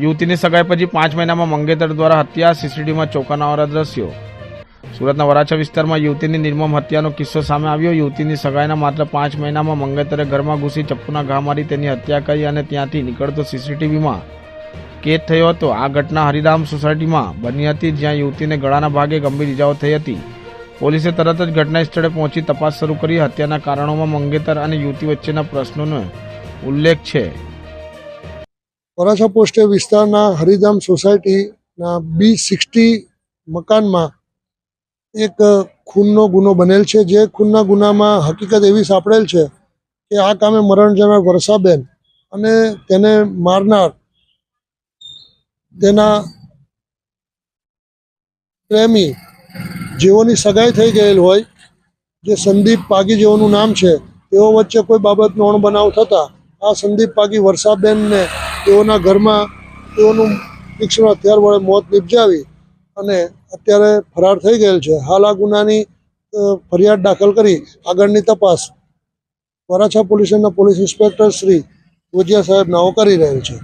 યુવતીની સગાઈ પછી પાંચ મહિનામાં મંગેતર દ્વારા હત્યા, સીસીટીવીમાં ચોંકાવનારા દ્રશ્યો. સુરતના વરાછા વિસ્તારમાં યુવતીની નિર્મમ હત્યાનો કિસ્સો સામે આવ્યો. યુવતીની સગાઈના માત્ર પાંચ મહિનામાં મંગેતરે ઘરમાં ઘૂસી ચપ્પુના ઘા મારી તેની હત્યા કરી અને ત્યાંથી નીકળતો સીસીટીવીમાં કેદ થયો હતો. આ ઘટના હરિરામ સોસાયટીમાં બની હતી, જ્યાં યુવતીને ગળાના ભાગે ગંભીર ઇજાઓ થઈ હતી. પોલીસે તરત જ ઘટના સ્થળે પહોંચી તપાસ શરૂ કરી. હત્યાના કારણોમાં મંગેતર અને યુવતી વચ્ચેના પ્રશ્નોનો ઉલ્લેખ છે. વરાછા પોસ્ટે વિસ્તારના હરિધામ સોસાયટીના બી સિક્સટી મકાનમાં એક ખૂનનો ગુનો બનેલ છે. જે ખૂનના ગુનામાં હકીકત એવી સાંપડેલ છે કે આ કામે મરણ જનાર વર્ષાબેન અને તેને મારનાર તેના પ્રેમી જેઓની સગાઈ થઈ ગયેલ હોય, જે સંદીપ પાગી જેઓનું નામ છે, તેઓ વચ્ચે કોઈ બાબતનો અણબનાવ થતાં આ સંદીપ પાગી વર્ષાબેનને તેઓના ઘરમાં તેઓનું તીક્ષ્ણ હથિયાર વડે મોત નિપજાવી અને અત્યારે ફરાર થઈ ગયેલ છે. હાલ આ ગુનાની ફરિયાદ દાખલ કરી આગળની તપાસ વરાછા પોલીસના પોલીસ ઇન્સ્પેક્ટર શ્રી ગોજિયા સાહેબ નાઓ કરી રહેલ છે.